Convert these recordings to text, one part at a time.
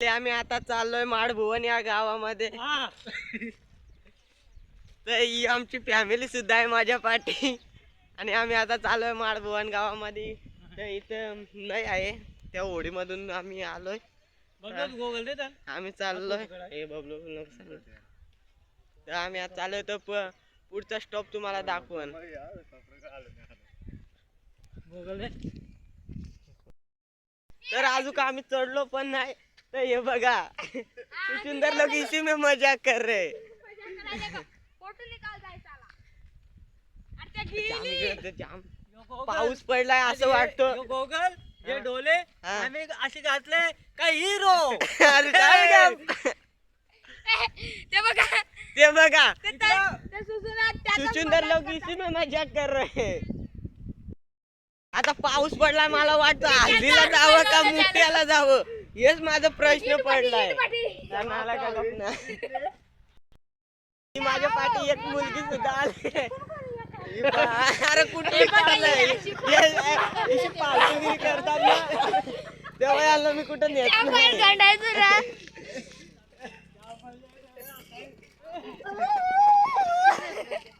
ते आम्ही आता चाललोय माडभुवन या गावामध्ये. हा. तर ही आमची फॅमिली सुद्धा आहे माझ्या पाठी. आणि आम्ही आता चाललोय माडभुवन गावामध्ये. तर इथं नाही आहे. त्या होडीमधून आम्ही आलोय. आम्ही चाललोय. हे बबलू. तर आम्ही आता चाललोय तर पुढचा स्टॉप तुम्हाला दाखवण गोगल दे. तर अजून का आम्ही चढलो पण नाही. तर हे बघा. सुंदर लोक इसी में मजा कर गोगल. पाऊस पडलाय असं वाटतं. यो गोगल हे. डोले. आम्ही असे घातले काय हिरो अरे काय गं? ते बघा. ते बघा. सुंदर मजाक लोक इसी में मजा कर रहे आता पाऊस पडलाय मला वाटतं. हल्दीला जावं का मुठ्याला जावं? हेच माझा प्रश्न पडलाय. का माझ्या पाठी एक मुलगी सुद्धा आली. अरे कुठे पालतुगिरी करतात ना. तेव्हा याला मी कुठं नेत नाही.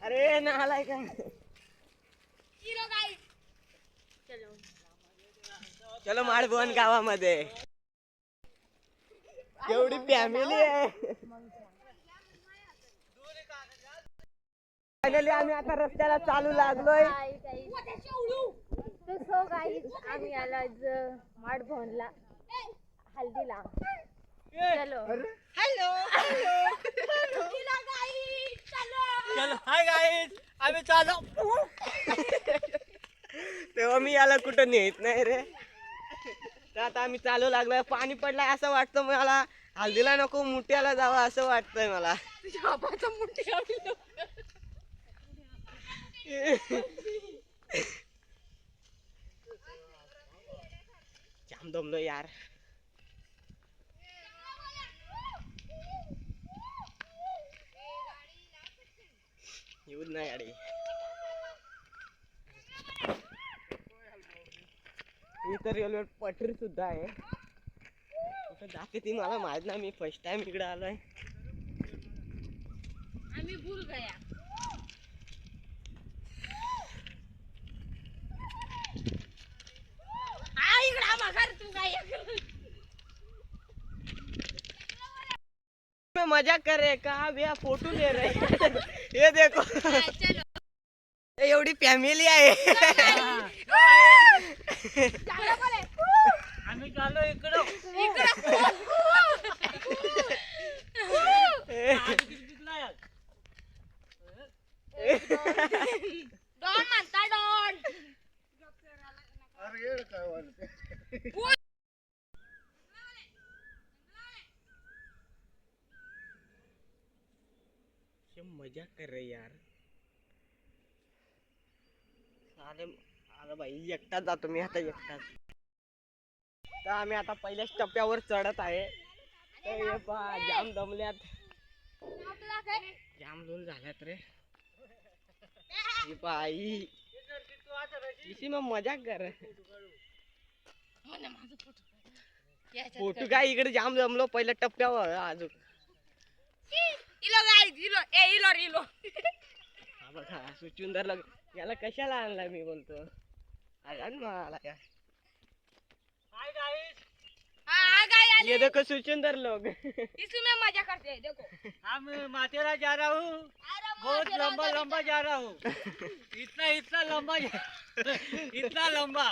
अरे नालाय का. चलो माळभुवन गावामध्ये. एवढी फॅमिली आहे. फायनली आम्ही आता रस्त्याला चालू लागलोय. तर सो गाईज आम्ही आलो आज माड भवनला हल्दीला चलो हॅलो. चलो हाय गाईज आम्ही चालू तेव्हा मी याला कुठं नेत नाही रे. तर आता आम्ही चालू लागलोय. पाणी पडलाय असं वाटतं मला. हल्दीला नको मुठ्याला जावं असं वाटतंय मला. जाम दमलो यार. येऊच नाही गाडी. इथं रेल्वे पटरी सुद्धा आहे. कुठं जाते ती मला माहीत नाही मी फर्स्ट टाइम इकडे आलोय. आम्ही भूल गया. मैं मजा कर रहे कहा भैया फोटो ले रहे. ये देखो. एवढी फॅमिली आहे. आम्ही चाललो इकडं. डॉन म्हणता डॉन मजा कर रहे यार साले अरे भाई एकटाच जातो मी आता एकटाच. तर आम्ही आता पहिल्याच टप्प्यावर चढत आहे. तर हे पहा जाम दमल्यात. जाम दोन झाल्यात रे. ही पहा इसी कर. फोटो काय इकडे जाम जमलो पहिल्या टप्प्यावर अजून. सुचून गाईज सुचुंदर लग याला कशाला आणला मी बोलतो. हाय हाँ गाय ये देखो सुचुंदर लोग. इसमें मजा करते हैं देखो. हम माथेरा जा रहा हूँ. अरे बहुत माथेरान लंबा लंबा जा रहा हूँ. इतना इतना लंबा जा- इतना लंबा.